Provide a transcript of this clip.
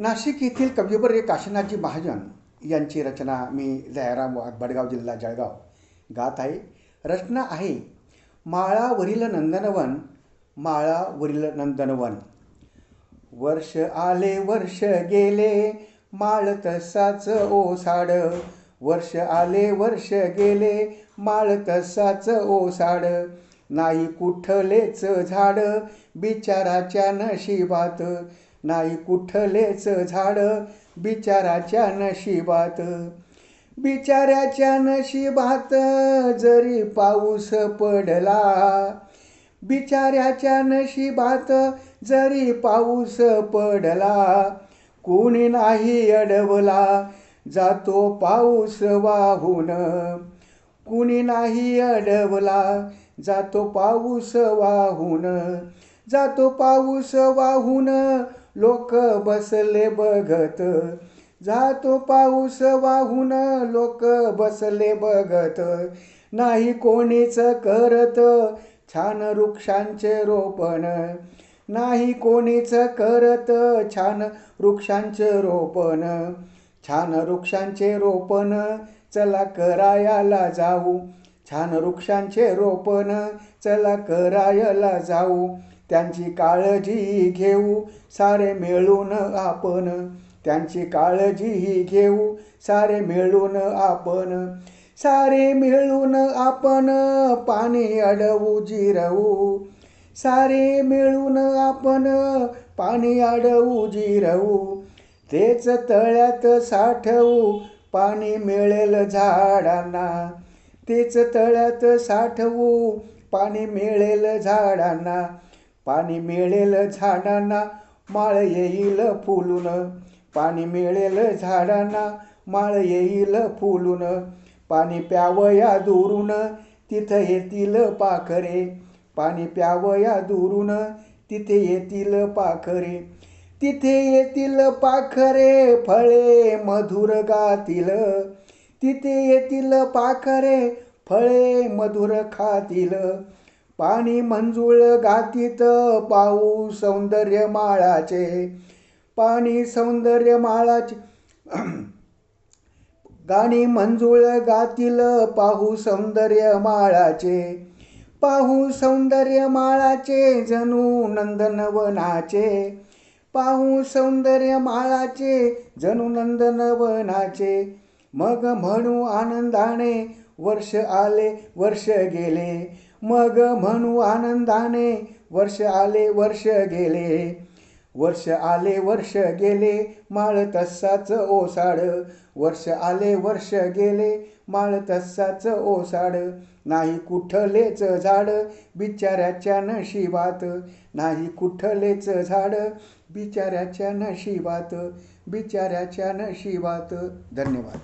नाशिक येथील कविवर्य काशीनाथजी महाजन यांची रचना मी जयराम वाघ बडगाव जिल्हा जळगाव गात आहे. रचना आहे माळावरील नंदनवन माळावरील नंदनवन. वर्ष आले वर्ष गेले माळ तसाच ओसाड. वर्ष आले वर्ष गेले माळ तसाच ओसाड. नाही कुठलेच झाड बिचाराच्या नशिबात. नाही कुठलेच झाड बिचाराच्या नशिबात. बिचाऱ्याच्या नशिबात जरी पाऊस पडला बिचाऱ्याच्या नशिबात जरी पाऊस पडला कोणी नाही अडवला जातो पाऊस वाहून. कुणी नाही अडवला जातो पाऊस वाहून. जातो पाऊस वाहून लोक बसले बघत. जातो पाऊस वाहून लोक बसले बघत. नाही कोणीच करत छान वृक्षांचे रोपण. नाही कोणीच करत छान वृक्षांचे रोपण. छान वृक्षांचे रोपण चला करायला जाऊ. छान वृक्षांचे रोपण चला करायला जाऊ. त्यांची काळजी घेऊ सारे मिळून आपण. त्यांची काळजीही घेऊ सारे मिळून आपण. सारे मिळून आपण पाणी अडवू जिरवू. सारे मिळून आपण पाणी अडवू जिरवू. तेच तळ्यात साठवू पाणी मिळेल झाडांना. तेच तळ्यात साठवू पाणी मिळेल झाडांना. पाणी मिळेल झाडांना माळ येईल फुलून. पाणी मिळेल झाडांना माळ येईल फुलून. पाणी प्यावया दुरून तिथं येतील पाखरे. पाणी प्यावया दुरून तिथे येतील पाखरे. तिथे येतील पाखरे फळे मधुर गातील. तिथे येतील पाखरे फळे मधुर खातील. पाणी मंजूळ गातीत पाहू सौंदर्य माळाचे पाणी सौंदर्य माळाचे गाणी मंजूळ गातील पाहू सौंदर्य माळाचे पाहू सौंदर्य माळाचे जणू नंदनवनाचे. पाहू सौंदर्य माळाचे जणू नंदनवनाचे. मग म्हणू आनंदाने वर्ष आले वर्ष गेले. मग म्हणू आनंदाने वर्ष आले वर्ष गेले. वर्ष आले वर्ष गेले माळ तस्साच ओसाड. वर्ष आले वर्ष गेले माळ तस्साच ओसाड. नाही कुठलेच झाड बिचाऱ्याच्या नशिबात. नाही कुठलेच झाड बिचाऱ्याच्या नशिबात. बिचाऱ्याच्या नशिबात. धन्यवाद.